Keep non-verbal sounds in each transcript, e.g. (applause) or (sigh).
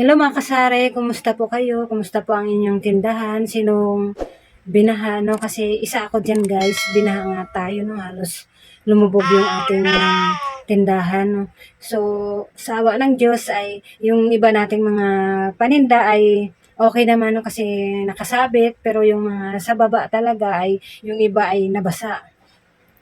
Hello mga kasare, kumusta po kayo? Kumusta po ang inyong tindahan? Sinong binaha, no? Kasi isa ako dyan guys, binaha nga tayo, no? Halos lumubog yung ating um, tindahan, no? So, sa awa ng Diyos ay yung iba nating mga paninda ay okay naman, no? Kasi nakasabit, pero yung mga sa baba talaga ay yung iba ay nabasa.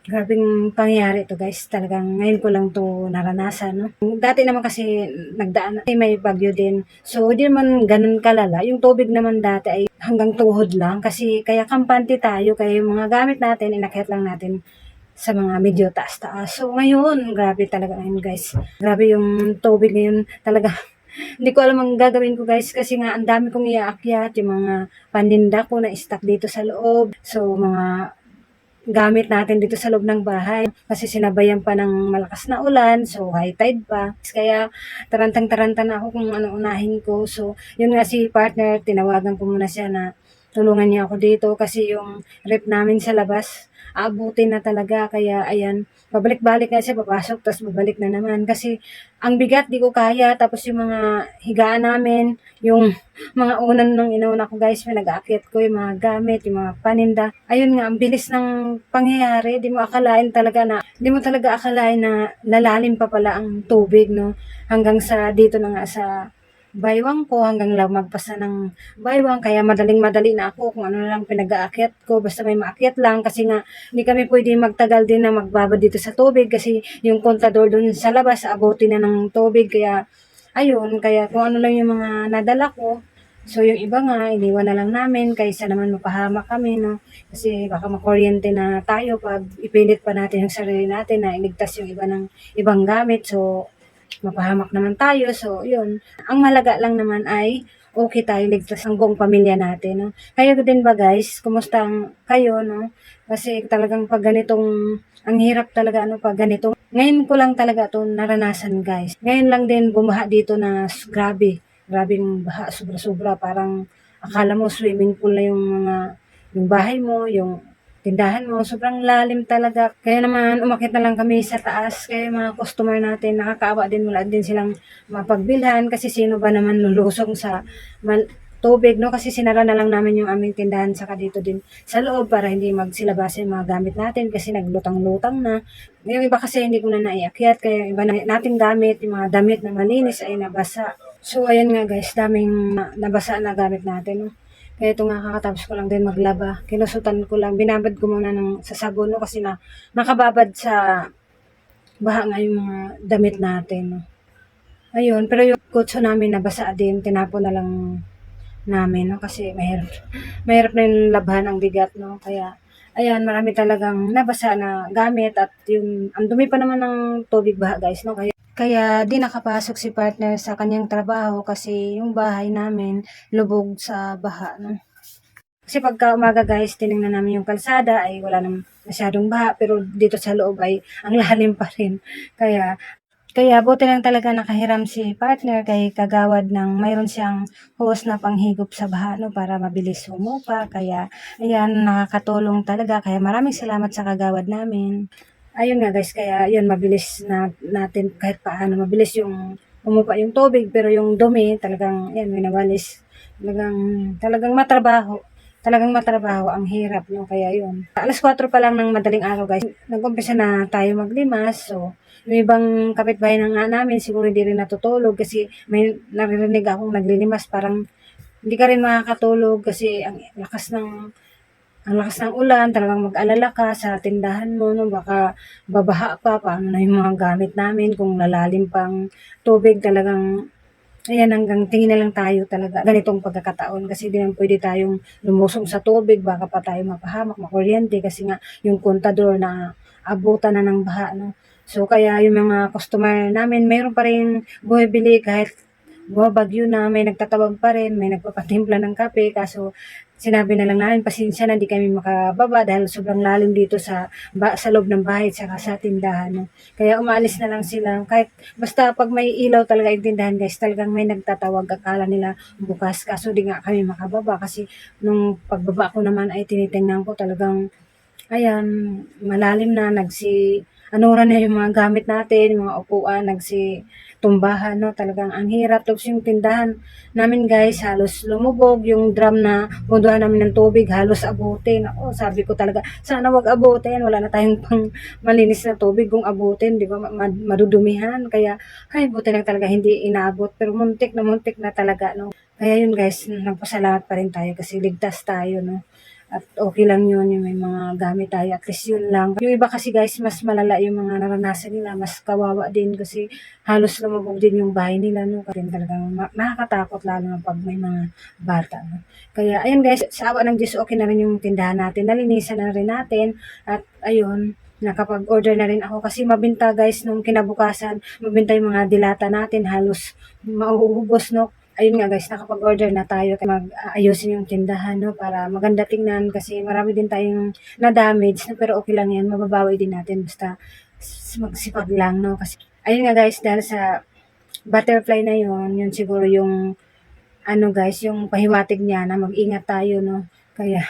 Grabing pangyayari to guys. Talagang ngayon ko lang to naranasan. No? Dati naman kasi nagdaan ay may bagyo din. So hindi naman ganun kalala. Yung tubig naman dati ay hanggang tuhod lang. Kasi kaya kampante tayo. Kaya yung mga gamit natin, inakyat lang natin sa mga medyo taas-taas. So ngayon, grabe talaga ngayon guys. Grabe yung tubig ngayon talaga. (laughs) Hindi ko alam ang gagawin ko guys kasi nga ang dami kong iaakyat, yung mga pandinda ko na stock dito sa loob. So mga gamit natin dito sa loob ng bahay. Kasi sinabayan pa ng malakas na ulan so high tide pa. Kaya tarantang-taranta na ako kung ano unahin ko. So yun nga si partner tinawagan ko muna siya na tulungan niya ako dito kasi yung rep namin sa labas aabutin na talaga. Kaya ayan babalik-balik na siya papasok tapos babalik na naman. Kasi ang bigat di ko kaya. Tapos yung mga higaan namin yung (laughs) mga unan nung inauna ko guys may nag-aakyat ko yung mga gamit yung mga paninda. Ayun nga ang bilis ng pangyayari. Di mo akalain talaga na di mo talaga akalain na lalalim pa pala ang tubig no? Hanggang sa dito na nga sa baywang ko hanggang lamagpas na ng baywang kaya madaling madali na ako kung ano lang pinag-aakyat ko basta may maakyat lang kasi nga hindi kami pwede magtagal din na magbaba dito sa tubig kasi yung kontador dun sa labas abutin na ng tubig kaya ayun kaya kung ano lang yung mga nadala ko So, yung iba nga, iniwan na lang namin kaysa naman mapahamak kami, no? Kasi baka makuryente na tayo pag ipilit pa natin yung sarili natin na iligtas yung iba ng ibang gamit. So, mapahamak naman tayo. So, yun. Ang malaga lang naman ay okay tayo ligtas ang buong pamilya natin, no? Kayo din ba, guys? Kumusta ang kayo, no? Kasi talagang pag ganitong, ang hirap talaga, ano, pag ganito. Ngayon ko lang talaga to naranasan, guys. Ngayon lang din bumaha dito na grabe grabing baha, sobra-sobra. Parang akala mo swimming pool na yung mga, yung bahay mo, yung tindahan mo. Sobrang lalim talaga. Kaya naman, umakit na lang kami sa taas. Kaya mga customer natin, nakakaawa din, wala din silang mapagbilhan. Kasi sino ba naman lulusong sa mal- tubig, no? Kasi sinara na lang namin yung aming tindahan saka dito din sa loob para hindi magsilabas yung mga gamit natin kasi naglutang-lutang na. Yung iba kasi hindi ko na naiakyat, kaya yung iba na, nating gamit, yung mga damit na malinis ay nabasa. So, ayan nga guys, daming na- nabasa na gamit natin. No? Kaya ito nga kakatapos ko lang din maglaba. Kinusutan ko lang, binabad ko muna ng sa sabon no? kasi na nakababad sa baha nga yung mga damit natin. No? Ayun, pero yung kutso namin nabasa din, tinapon na lang namin, no? Kasi mahirap, mahirap na yung labhan ang bigat, no? Kaya, ayan, marami talagang nabasa na gamit at yung, ang dumi pa naman ng tubig baha, guys, no? Kaya, kaya di nakapasok si partner sa kanyang trabaho kasi yung bahay namin lubog sa baha, no? Kasi pagka umaga guys, tinignan namin yung kalsada ay wala nang masyadong baha pero dito sa loob ay ang lalim pa rin. Kaya kaya buti lang talaga nakahiram si partner kay kagawad ng mayroon siyang hose na panghigop sa baha no, para mabilis humupa. Kaya ayan, nakakatulong talaga. Kaya maraming salamat sa kagawad namin. Ayun nga guys, kaya yun, mabilis na natin kahit paano, mabilis yung humupa yung tubig pero yung dumi talagang, yan, may nawalis. Talagang, talagang matrabaho talagang matrabaho, ang hirap, no? Kaya yun. Alas 4 pa lang ng madaling araw, guys. Nag-umpisa na tayo maglimas. So, yung ibang kapitbahay na nga namin, siguro hindi rin natutulog kasi may naririnig akong naglilimas. Parang hindi ka rin makakatulog kasi ang lakas ng ang lakas ng ulan, talagang mag-alala ka sa tindahan mo, no? Baka babaha pa, paano na yung mga gamit namin, kung lalalim pang tubig, talagang Ayan, hanggang tingin na lang tayo talaga ganitong pagkakataon kasi di naman pwede tayong lumusong sa tubig, baka pa tayo mapahamak, makuryente kasi nga yung kontador na abutan na ng baha, no? So, kaya yung mga customer namin, mayroon pa rin bumibili kahit bumabagyo na, may nagtatawag pa rin, may nagpapatimpla ng kape, kaso sinabi na lang namin, pasensya na, di kami makababa dahil sobrang lalim dito sa, ba, sa loob ng bahay, saka sa tindahan? Kaya umalis na lang sila, kahit Basta pag may ilaw talaga yung tindahan guys, talagang may nagtatawag, akala nila bukas. Kaso di nga kami makababa kasi nung pagbaba ko naman ay tinitingnan ko talagang, ayan, malalim na, nagsi, anura na yung mga gamit natin, mga upuan, nagsi, tumbahan, no? Talagang ang hirap. Tapos yung tindahan namin guys, halos lumubog. Yung drum na punduhan namin ng tubig, halos abutin. Ako, sabi ko talaga, sana wag abutin. Wala na tayong pang malinis na tubig kung abutin, di ba? Ma- madudumihan. Kaya, ay, buti lang talaga hindi inabot. Pero muntik na muntik na talaga, no? Kaya yun guys, nagpasalamat pa rin tayo kasi ligtas tayo, no? At okay lang yun, yung may mga gamit tayo. At least yun lang. Yung iba kasi guys, mas malala yung mga naranasan nila. Mas kawawa din kasi halos lumubog din yung bahay nila. No? Kasi talagang nakakatakot lalo na pag may mga bata. No? Kaya ayun guys, sa awa ng Diyos, okay na rin yung tindahan natin. Nalinisan na rin natin. At ayun, nakapag-order na rin ako kasi mabinta guys nung kinabukasan mabinta yung mga dilata natin halos mauubos no ayun nga guys, nakapag-order na tayo mag-ayusin yung tindahan, no, para maganda tingnan kasi marami din tayong na-damage, no, pero okay lang yan, mababawi din natin basta magsipag lang, no, kasi ayun nga guys, dahil sa butterfly na yun, yun siguro yung ano guys, yung pahiwatig niya na mag-ingat tayo, no, kaya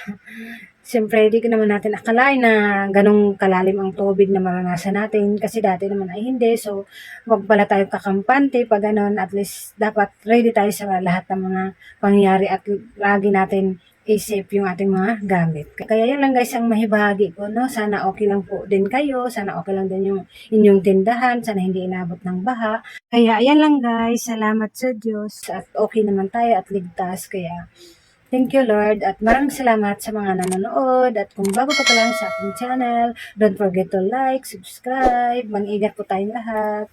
Siyempre, di ko naman natin akalain na ganong kalalim ang tubig na maranasan natin kasi dati naman ay hindi. So, wag pala tayo kakampante pag ganon. At least, dapat ready tayo sa lahat ng mga pangyayari at lagi natin isip yung ating mga gamit. Kaya yan lang guys ang mahibahagi ko, no? Sana okay lang po din kayo. Sana okay lang din yung inyong tindahan. Sana hindi inabot ng baha. Kaya ayan lang guys. Salamat sa Diyos. At okay naman tayo at ligtas. Kaya Thank you, Lord. At maraming salamat sa mga nanonood. At kung bago pa lang sa aking channel, don't forget to like, subscribe. Mag-ingat po tayong lahat.